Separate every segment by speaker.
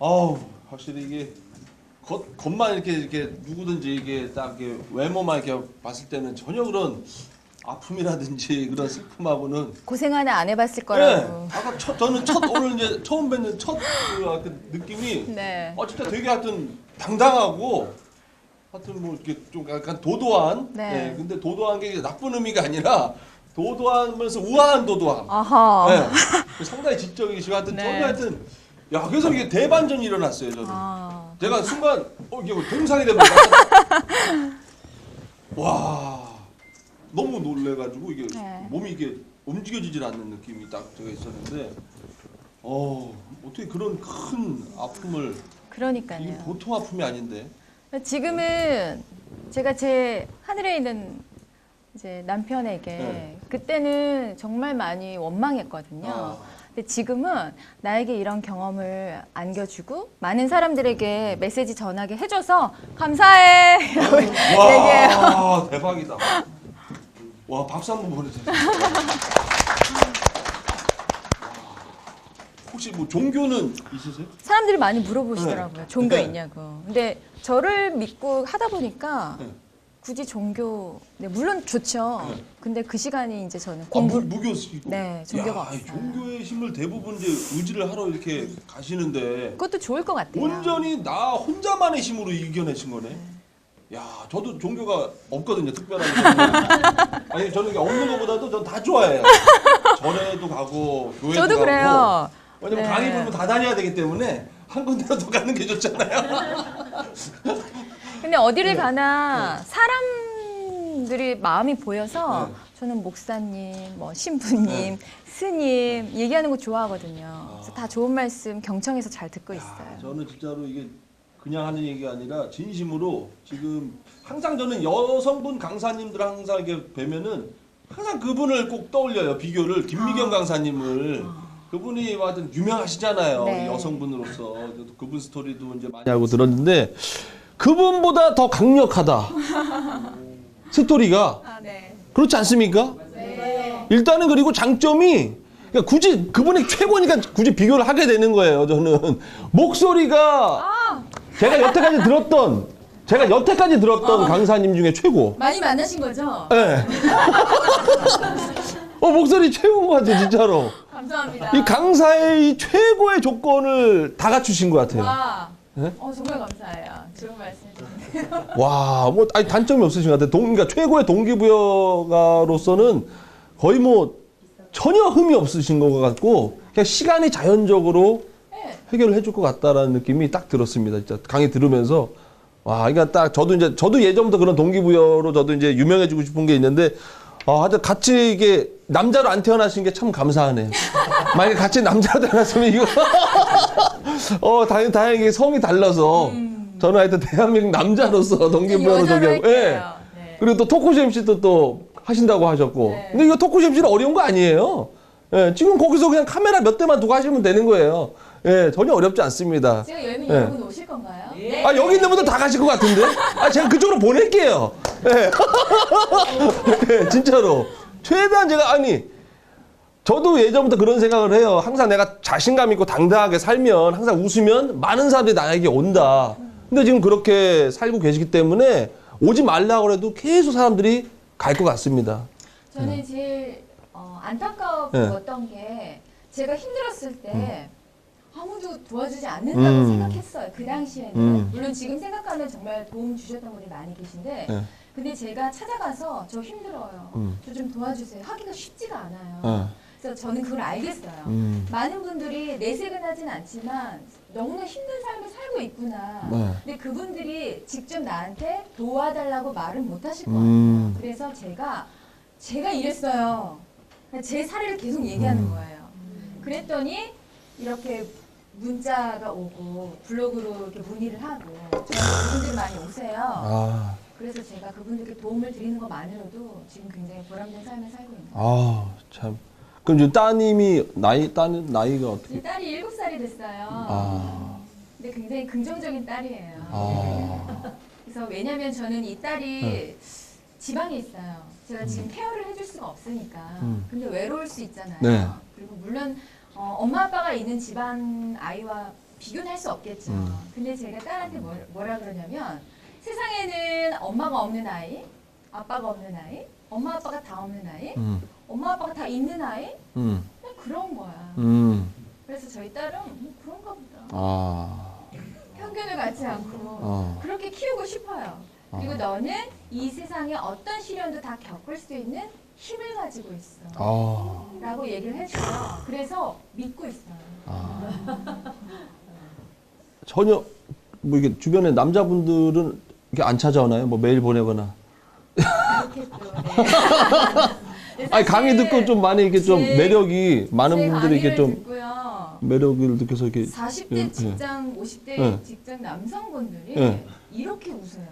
Speaker 1: 아우 확실히 이게 겉 겉만 이렇게 이렇게 누구든지 이게 딱 이렇게 외모만 이렇게 봤을 때는 전혀 그런 아픔이라든지 그런 슬픔하고는
Speaker 2: 고생 하나 안 해봤을
Speaker 1: 네,
Speaker 2: 거라고.
Speaker 1: 아까 첫, 저는 첫 오늘 이제 처음 뵙는 첫그 그 느낌이
Speaker 2: 네.
Speaker 1: 어 진짜 되게 하여튼 당당하고 하여튼 뭐 이렇게 좀 약간 도도한
Speaker 2: 네.
Speaker 1: 네, 근데 도도한 게 나쁜 의미가 아니라 도도하면서 우아한 도도함
Speaker 2: 아하.
Speaker 1: 네. 상당히 지적이시고 하여튼
Speaker 2: 네.
Speaker 1: 저는 하여튼 야 그래서 이게 대반전이 일어났어요 저는
Speaker 2: 아.
Speaker 1: 제가 순간 어 이게 뭐 동상이 돼버렸다 와 너무 놀래가지고 이게
Speaker 2: 네.
Speaker 1: 몸이 이게 움직여지질 않는 느낌이 딱 제가 있었는데 어 어떻게 그런 큰 아픔을 이게
Speaker 2: 그러니까요.
Speaker 1: 보통 아픔이 아닌데
Speaker 2: 지금은 제가 제 하늘에 있는 이제 남편에게
Speaker 1: 네.
Speaker 2: 그때는 정말 많이 원망했거든요.
Speaker 1: 아.
Speaker 2: 근데 지금은 나에게 이런 경험을 안겨주고 많은 사람들에게 메시지 전하게 해줘서 감사해. 라고 얘기해요.
Speaker 1: 대박이다 와 박수 한번 보내주세요 혹시 뭐 종교는 있으세요?
Speaker 2: 사람들이 많이 물어보시더라고요.
Speaker 1: 네.
Speaker 2: 종교
Speaker 1: 네.
Speaker 2: 있냐고. 근데 저를 믿고 하다 보니까
Speaker 1: 네.
Speaker 2: 굳이 종교, 네, 물론 좋죠.
Speaker 1: 네.
Speaker 2: 근데 그 시간이 이제 저는
Speaker 1: 아,
Speaker 2: 공부,
Speaker 1: 무, 무교시고
Speaker 2: 네, 종교가
Speaker 1: 야, 이
Speaker 2: 없어요.
Speaker 1: 종교의 힘을 대부분 이제 의지를 하러 이렇게 가시는데
Speaker 2: 그것도 좋을 것 같아요.
Speaker 1: 온전히 나 혼자만의 힘으로 이겨내신 거네. 야, 저도 종교가 없거든요. 저는. 아니, 저는 이게 없는 것보다도 전 다 좋아해요. 절에도 가고, 교회도
Speaker 2: 저도
Speaker 1: 가고.
Speaker 2: 그래요.
Speaker 1: 왜냐면
Speaker 2: 네.
Speaker 1: 강의 부르면 다 다녀야 되기 때문에 한 군데라도 가는 게 좋잖아요.
Speaker 2: 근데 어디를
Speaker 1: 네.
Speaker 2: 가나 사람들이 마음이 보여서
Speaker 1: 네.
Speaker 2: 저는 목사님, 뭐 신부님, 스님 얘기하는 거 좋아하거든요. 그래서 다 좋은 말씀 경청해서 잘 듣고
Speaker 1: 야,
Speaker 2: 있어요.
Speaker 1: 저는 진짜로 이게 그냥 하는 얘기가 아니라 진심으로 지금 항상 저는 여성분 강사님들 항상 이렇게 뵈면은 항상 그분을 꼭 떠올려요. 비교를 김미경 강사님을 그분이 하여튼 유명하시잖아요.
Speaker 2: 네.
Speaker 1: 여성분으로서 그분 스토리도 이제 많이 하고 들었는데 그분보다 더 강력하다. 스토리가
Speaker 2: 아, 네.
Speaker 1: 그렇지 않습니까? 일단은 그리고 장점이 그러니까 굳이 그분이 최고니까 굳이 비교를 하게 되는 거예요. 저는 목소리가 제가 여태까지 들었던 제가 여태까지 들었던 강사님 중에 최고.
Speaker 2: 많이 만나신 거죠?
Speaker 1: 예. 어 목소리 최고인 것 같아요, 진짜로.
Speaker 2: 감사합니다.
Speaker 1: 이 강사의 이 최고의 조건을 다 갖추신 것 같아요.
Speaker 2: 와,
Speaker 1: 네?
Speaker 2: 어, 정말 감사해요. 좋은 말씀 해주세요.
Speaker 1: 와, 뭐 아니 단점이 없으신 것 같아요. 동, 그러니까 최고의 동기부여가로서는 거의 뭐 전혀 흠이 없으신 것 같고 그냥 시간이 자연적으로
Speaker 2: 네.
Speaker 1: 해결을 해줄 것 같다라는 느낌이 딱 들었습니다. 진짜 강의 들으면서 와, 그러니까 딱 저도 이제 저도 예전부터 그런 동기부여로 저도 이제 유명해지고 싶은 게 있는데 아, 하여튼 같이 이게 남자로 안 태어나신 게 참 감사하네요. 만약에 같이 남자로 태어났으면 이거 어, 다행 다행히 성이 달라서 저는 하여튼 대한민국 남자로서 동기부여로
Speaker 2: 음.
Speaker 1: 저기 예.
Speaker 2: 할게요. 네.
Speaker 1: 그리고 또 토크쇼 MC도 또 하신다고 하셨고.
Speaker 2: 네.
Speaker 1: 근데 이거 토크쇼 MC는 어려운 거 아니에요. 예, 지금 거기서 그냥 카메라 몇 대만 두고 하시면 되는 거예요. 예, 전혀 어렵지 않습니다.
Speaker 2: 제가 열면
Speaker 1: 네.
Speaker 2: 여러분 오실 건가요? 네.
Speaker 1: 아, 여기 있는 분들 다 가실 것 같은데? 아, 제가 그쪽으로 보낼게요. 예. 예, 진짜로. 최대한 제가, 아니, 저도 예전부터 그런 생각을 해요. 항상 내가 자신감 있고 당당하게 살면, 항상 웃으면 많은 사람들이 나에게 온다. 근데 지금 그렇게 살고 계시기 때문에 오지 말라고 해도 계속 사람들이 갈 것 같습니다.
Speaker 2: 저는 제일 어, 안타까웠던 게 제가 힘들었을 때 아무도 도와주지 않는다고
Speaker 1: 음.
Speaker 2: 생각했어요. 그 당시에는
Speaker 1: 음.
Speaker 2: 물론 지금 생각하면 정말 도움 주셨던 분이 많이 계신데
Speaker 1: 네.
Speaker 2: 근데 제가 찾아가서 저 힘들어요.
Speaker 1: 음.
Speaker 2: 저좀 도와주세요. 하기가 쉽지가 않아요.
Speaker 1: 어.
Speaker 2: 그래서 저는 그걸 알겠어요.
Speaker 1: 음.
Speaker 2: 많은 분들이 내색은 않지만 너무나 힘든 삶을 살고 있구나.
Speaker 1: 네.
Speaker 2: 근데 그분들이 직접 나한테 도와달라고 말은 못 하실 것
Speaker 1: 음.
Speaker 2: 같아요. 그래서 제가 제가 이랬어요. 제 사례를 계속 얘기하는
Speaker 1: 음.
Speaker 2: 거예요. 그랬더니 이렇게 문자가 오고 블로그로 이렇게 문의를 하고 그분들이 많이 오세요.
Speaker 1: 아,
Speaker 2: 그래서 제가 그분들께 도움을 드리는 것만으로도 지금 굉장히 보람된 삶을 살고 있는 거예요.
Speaker 1: 아, 참. 그럼 지금 따님이, 나이, 따님, 나이가 어떻게?
Speaker 2: 제 딸이 7살이 됐어요.
Speaker 1: 아.
Speaker 2: 근데 굉장히 긍정적인 딸이에요.
Speaker 1: 아.
Speaker 2: 그래서 왜냐면 저는 이 딸이
Speaker 1: 네.
Speaker 2: 지방에 있어요. 제가 지금 케어를 해줄 수가 없으니까.
Speaker 1: 음.
Speaker 2: 근데 외로울 수 있잖아요.
Speaker 1: 네.
Speaker 2: 그리고 물론 어, 엄마 아빠가 있는 집안 아이와 비교는 할 수 없겠죠.
Speaker 1: 음.
Speaker 2: 근데 제가 딸한테 뭐, 뭐라 그러냐면 세상에는 엄마가 없는 아이, 아빠가 없는 아이, 엄마 아빠가 다 없는 아이,
Speaker 1: 음,
Speaker 2: 엄마 아빠가 다 있는 아이,
Speaker 1: 음,
Speaker 2: 그냥 그런 거야.
Speaker 1: 음.
Speaker 2: 그래서 저희 딸은 뭐 그런가 보다.
Speaker 1: 아,
Speaker 2: 편견을 갖지 않고
Speaker 1: 어.
Speaker 2: 그렇게 키우고 싶어요. 그리고 너는 이 세상에 어떤 시련도 다 겪을 수 있는 힘을 가지고 있어.
Speaker 1: 아,
Speaker 2: 라고 얘기를 해줘요. 그래서 믿고 있어요.
Speaker 1: 아. 전혀 뭐 이게 주변에 남자분들은 이렇게 안 찾아오나요? 뭐 메일 보내거나.
Speaker 2: 이렇게 또. 네.
Speaker 1: 아니 강의 듣고 좀 많이 이렇게 좀
Speaker 2: 제-
Speaker 1: 매력이 많은
Speaker 2: 제
Speaker 1: 분들이 이렇게 좀
Speaker 2: 듣고요.
Speaker 1: 매력을 느껴서 이렇게
Speaker 2: 40대
Speaker 1: 예, 예.
Speaker 2: 직장, 50대
Speaker 1: 예.
Speaker 2: 직장 남성분들이
Speaker 1: 예.
Speaker 2: 이렇게 웃어요.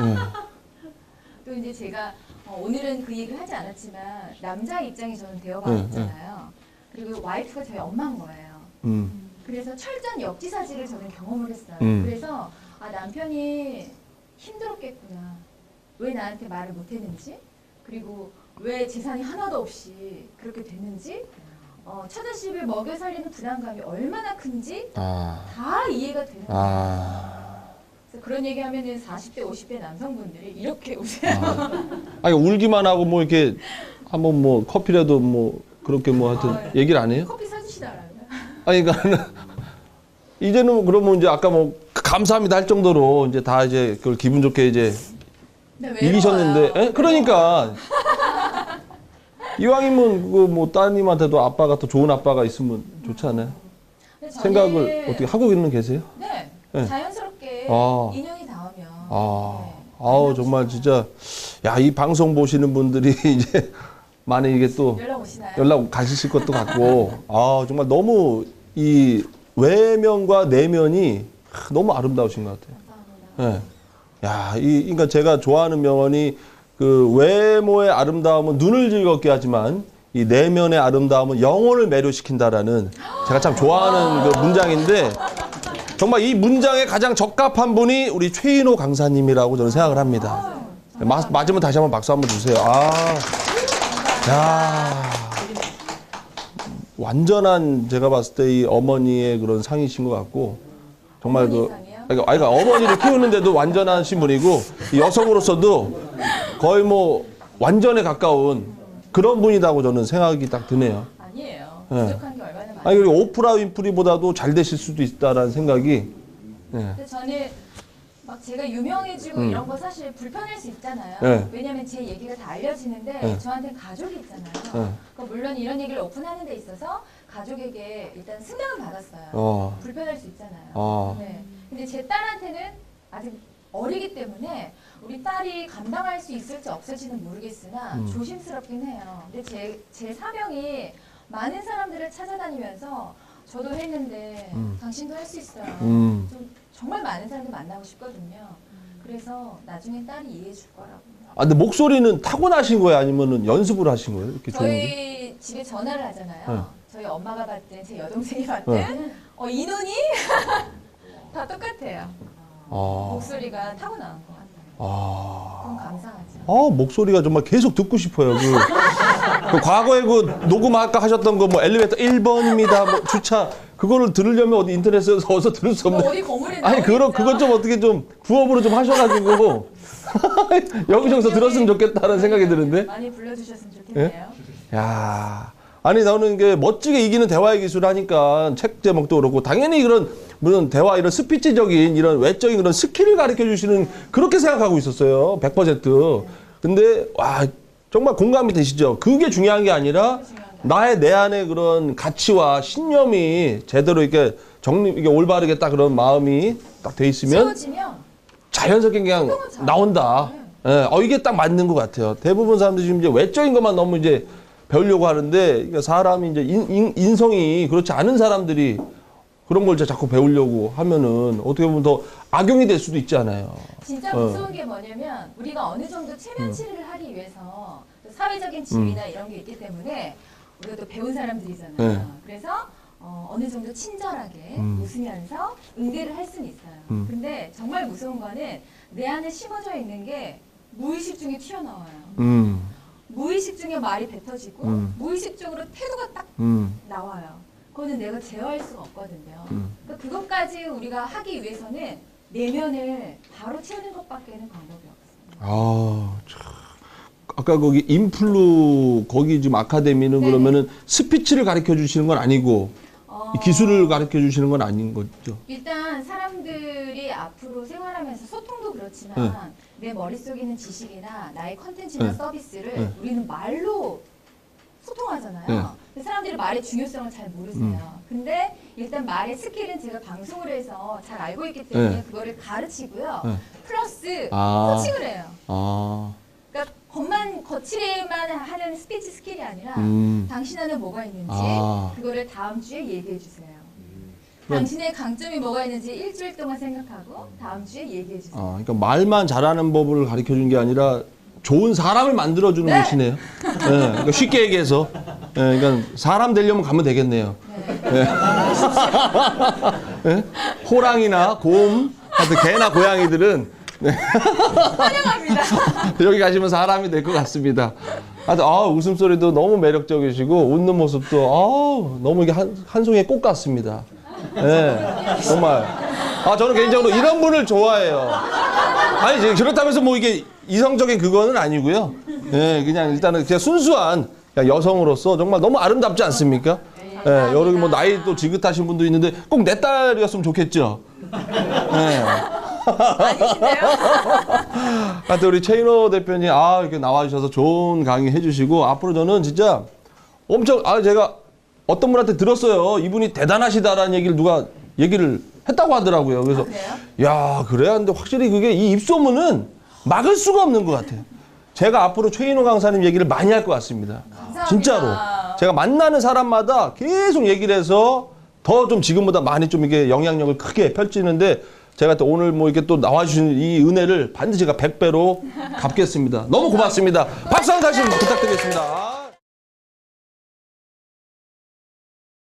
Speaker 1: 예.
Speaker 2: 또 이제 제가 어, 오늘은 그 얘기를 하지 않았지만 남자 입장이 저는 되어봤잖아요. 그리고 와이프가 저희 엄마인 거예요.
Speaker 1: 음,
Speaker 2: 그래서 철저한 역지사지를 저는 경험을 했어요.
Speaker 1: 음.
Speaker 2: 그래서 아 남편이 힘들었겠구나. 왜 나한테 말을 못했는지 그리고 왜 재산이 하나도 없이 그렇게 됐는지 어, 처자식을 먹여 살리는 부담감이 얼마나 큰지
Speaker 1: 아,
Speaker 2: 다 이해가 되는 거예요.
Speaker 1: 아.
Speaker 2: 그래서 그런 얘기하면은 40대, 50대 남성분들이 이렇게 웃어요.
Speaker 1: 아 니 울기만 하고 뭐 이렇게 한번 뭐 커피라도 뭐 그렇게 뭐 하여튼
Speaker 2: 아, 예.
Speaker 1: 얘기를 안 해요?
Speaker 2: 커피 사주시더라고요.
Speaker 1: 아니 그러니까 이제는 그러면 이제 아까 뭐 감사합니다 할 정도로 이제 다 이제 그걸 기분 좋게 이제
Speaker 2: 외로워요.
Speaker 1: 이기셨는데 에? 그러니까 이왕이면 그뭐 따님한테도 아빠가 더 좋은 아빠가 있으면 좋지 않아요? 생각을 어떻게 하고 있는 계세요?
Speaker 2: 네,
Speaker 1: 네.
Speaker 2: 자연스럽게
Speaker 1: 아.
Speaker 2: 인연이 닿으면
Speaker 1: 아,
Speaker 2: 네.
Speaker 1: 아우 정말 진짜 야 이 방송 보시는 분들이 이제 많이 이게 또
Speaker 2: 연락 오시나요?
Speaker 1: 연락 가실 것도 같고 아 정말 너무 이 외면과 내면이 너무 아름다우신 것 같아요.
Speaker 2: 감사합니다.
Speaker 1: 예. 야, 이 그러니까 제가 좋아하는 명언이 그 외모의 아름다움은 눈을 즐겁게 하지만 이 내면의 아름다움은 영혼을 매료시킨다라는 제가 참 좋아하는 그 문장인데 정말 이 문장에 가장 적합한 분이 우리 최인호 강사님이라고 저는 생각을 합니다. 마, 맞으면 다시 한번 박수 한번 주세요. 아, 야, 완전한 제가 봤을 때 이 어머니의 그런 상이신 것 같고 정말 그 아이가 어머니를 키우는데도 완전하신 분이고 이 여성으로서도 거의 뭐 완전에 가까운 그런 분이라고 저는 생각이 딱 드네요.
Speaker 2: 아니에요.
Speaker 1: 네.
Speaker 2: 부족한 게 얼마나 많아요.
Speaker 1: 아니 그리고 오프라 윈프리보다도 잘 되실 수도 있다라는 생각이 예.
Speaker 2: 근데 저는 막 제가 유명해지고
Speaker 1: 음.
Speaker 2: 이런 거 사실 불편할 수 있잖아요.
Speaker 1: 네.
Speaker 2: 왜냐면 제 얘기가 다 알려지는데
Speaker 1: 네.
Speaker 2: 저한테는 가족이 있잖아요.
Speaker 1: 네.
Speaker 2: 그러니까 물론 이런 얘기를 오픈하는 데 있어서 가족에게 일단 승낙을 받았어요.
Speaker 1: 어.
Speaker 2: 불편할 수 있잖아요.
Speaker 1: 어.
Speaker 2: 네. 근데 제 딸한테는 아직 어리기 때문에 우리 딸이 감당할 수 있을지 없을지는 모르겠으나
Speaker 1: 음.
Speaker 2: 조심스럽긴 해요. 근데 제, 제 사명이 많은 사람들을 찾아다니면서 저도 했는데
Speaker 1: 음.
Speaker 2: 당신도 할 수 있어요.
Speaker 1: 음.
Speaker 2: 좀 정말 많은 사람들 만나고 싶거든요. 그래서 나중에 딸이 이해해 줄 거라고.
Speaker 1: 아 근데 목소리는 타고나신 거예요, 아니면은 연습을 하신 거예요? 이렇게?
Speaker 2: 저희 집에 전화를 하잖아요.
Speaker 1: 네.
Speaker 2: 저희 엄마가 받든 제 여동생이 받든
Speaker 1: 네.
Speaker 2: 어, 인원이 다 똑같아요.
Speaker 1: 아,
Speaker 2: 목소리가 타고난 것 같아요.
Speaker 1: 아,
Speaker 2: 감사하죠.
Speaker 1: 아 목소리가 정말 계속 듣고 싶어요. 그, 그 과거에 그 녹음 아까 하셨던 거 뭐 엘리베이터 1번입니다, 뭐 주차 그거를 들으려면 어디 인터넷에서 어서 들을
Speaker 2: 수뭐
Speaker 1: 없는.
Speaker 2: 어디 건물에
Speaker 1: 아니
Speaker 2: 나오겠죠?
Speaker 1: 그것 좀 어떻게 좀 부업으로 좀 하셔 가지고 여기저기서 들었으면 좋겠다는 생각이 드는데.
Speaker 2: 많이 불러 주셨으면 좋겠네요.
Speaker 1: 야, 아니 나오는 게 멋지게 이기는 대화의 기술 하니까 책 제목도 그렇고 당연히 그런 무슨 대화 이런 스피치적인 이런 외적인 그런 스킬을 가르쳐 주시는 그렇게 생각하고 있었어요. 100%. 근데 와 정말 공감이 되시죠? 그게 중요한 게 아니라 나의 내 안에 그런 가치와 신념이 제대로 이렇게 정리 이게 올바르게 딱 그런 마음이 딱 돼 있으면 자연스럽게 그냥 나온다. 예, 어, 이게 딱 맞는 것 같아요. 대부분 사람들이 지금 이제 외적인 것만 너무 이제 배우려고 하는데, 그러니까 사람이 이제 인, 인, 성이 그렇지 않은 사람들이 그런 걸 자꾸 배우려고 하면은 어떻게 보면 더 악용이 될 수도 있잖아요.
Speaker 2: 진짜
Speaker 1: 어.
Speaker 2: 무서운 게 뭐냐면 우리가 어느 정도 체면 치료를 하기 위해서 또 사회적인 지위나 이런 게 있기 때문에 우리가 또 배운 사람들이잖아요.
Speaker 1: 네.
Speaker 2: 그래서 어, 어느 정도 친절하게
Speaker 1: 음.
Speaker 2: 웃으면서 응대를 할 수는 있어요.
Speaker 1: 음.
Speaker 2: 근데 정말 무서운 거는 내 안에 심어져 있는 게 무의식 중에 튀어나와요.
Speaker 1: 음,
Speaker 2: 무의식 중에 말이 뱉어지고
Speaker 1: 음.
Speaker 2: 무의식 적으로 태도가 딱
Speaker 1: 음,
Speaker 2: 나와요. 그거는 내가 제어할 수가 없거든요.
Speaker 1: 음.
Speaker 2: 그 그러니까 그것까지 우리가 하기 위해서는 내면을 바로 채우는 것밖에는 방법이 없어요.
Speaker 1: 아, 참. 아까 거기 인플루 거기 지금 아카데미는
Speaker 2: 네네.
Speaker 1: 그러면은 스피치를 가르쳐 주시는 건 아니고
Speaker 2: 어,
Speaker 1: 이 기술을 가르쳐 주시는 건 아닌 거죠.
Speaker 2: 일단 사람들이 앞으로 생활하면서 소통도 그렇지만
Speaker 1: 네.
Speaker 2: 내 머릿속에 있는 지식이나 나의 컨텐츠나
Speaker 1: 네.
Speaker 2: 서비스를
Speaker 1: 네.
Speaker 2: 우리는 말로 소통하잖아요.
Speaker 1: 네.
Speaker 2: 사람들이 말의 중요성을 잘 모르세요.
Speaker 1: 음.
Speaker 2: 근데 일단 말의 스킬은 제가 방송을 해서 잘 알고 있기 때문에
Speaker 1: 네.
Speaker 2: 그거를 가르치고요.
Speaker 1: 네.
Speaker 2: 플러스
Speaker 1: 아.
Speaker 2: 코칭을 해요.
Speaker 1: 아,
Speaker 2: 그러니까 겉만 거칠에만 하는 스피치 스킬이 아니라
Speaker 1: 음.
Speaker 2: 당신 안에 뭐가 있는지
Speaker 1: 아.
Speaker 2: 그거를 다음 주에 얘기해 주세요.
Speaker 1: 그럼-
Speaker 2: 당신의 강점이 뭐가 있는지 일주일 동안 생각하고 다음 주에 얘기해 주세요.
Speaker 1: 아, 그러니까 말만 잘하는 법을 가르쳐 준 게 아니라 좋은 사람을 만들어 주는
Speaker 2: 네.
Speaker 1: 곳이네요. 예, 그러니까 쉽게 얘기해서, 예, 그러니까 사람 되려면 가면 되겠네요.
Speaker 2: 네.
Speaker 1: 예? 호랑이나 곰, 하여튼 개나 고양이들은
Speaker 2: 환영합니다.
Speaker 1: 여기 가시면 사람이 될 것 같습니다. 하여튼 아, 웃음소리도 너무 매력적이시고 웃는 모습도 아, 너무 이게 한, 한 송이의 꽃 같습니다. 예, 정말. 아, 저는 개인적으로 이런 분을 좋아해요. 아니, 그렇다면서 뭐 이게 이성적인 그거는 아니고요. 예, 그냥 일단은 그냥 순수한 그냥 여성으로서 정말 너무 아름답지 않습니까? 예, 여러 뭐 나이 또 지긋하신 분도 있는데 꼭 내 딸이었으면 좋겠죠. 예.
Speaker 2: 아니신데요?
Speaker 1: 하여튼 우리 최인호 대표님 아 이렇게 나와주셔서 좋은 강의 해주시고 앞으로 저는 진짜 엄청 아 제가 어떤 분한테 들었어요 이분이 대단하시다라는 얘기를 누가 얘기를 했다고 하더라고요 그래서
Speaker 2: 그래요?
Speaker 1: 야 그래야 하는데 확실히 그게 이 입소문은 막을 수가 없는 것 같아요 제가 앞으로 최인호 강사님 얘기를 많이 할 것 같습니다
Speaker 2: 감사합니다.
Speaker 1: 진짜로 제가 만나는 사람마다 계속 얘기를 해서 더 좀 지금보다 많이 좀 이게 영향력을 크게 펼치는데 제가 또 오늘 뭐 이렇게 또 나와주신 이 은혜를 반드시 제가 100배로 갚겠습니다. 너무 고맙습니다. 박수 한번 다시 부탁드리겠습니다.